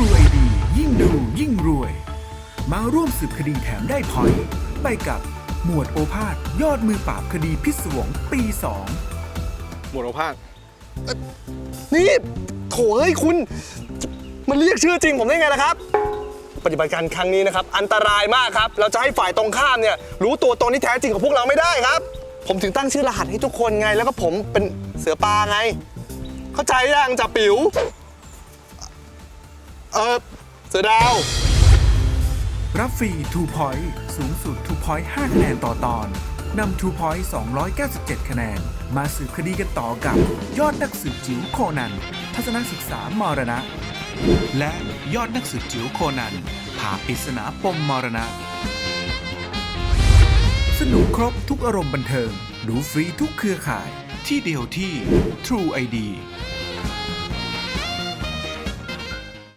True ID ยิ่งดูยิ่งรวย มาร่วมสืบคดีแถมได้พอยต์ไปกับหมวดโอภาสยอดมือปราบคดีพิศวงปี2หมวดโอภาสนี่โถเอ้ยคุณ มันเรียกชื่อจริงผมได้ไงล่ะครับ ปฏิบัติการครั้งนี้นะครับ อันตรายมากครับ เราจะให้ฝ่ายตรงข้ามเนี่ย รู้ตัวตนที่แท้จริงของพวกเราไม่ได้ครับ ผมถึงตั้งชื่อรหัสให้ทุกคนไง แล้วก็ผมเป็นเสือปลาไง เข้าใจยังจ่าปิ๋ว เออเสือดาว รับฟรี2 Point สูงสุด2 Point 5คะแนนต่อตอนนำ2 Point 297 คะแนน มาสืบคดีกันต่อกับ ยอดนักสืบจิ๋วโคนัน ทัศนศึกษามรณะ และยอดนักสืบจิ๋วโคนันผ่าปริศนาปมมรณะ สนุกครบทุกอารมณ์บันเทิง ดูฟรีทุกเครือข่าย ที่เดียวที่ True ID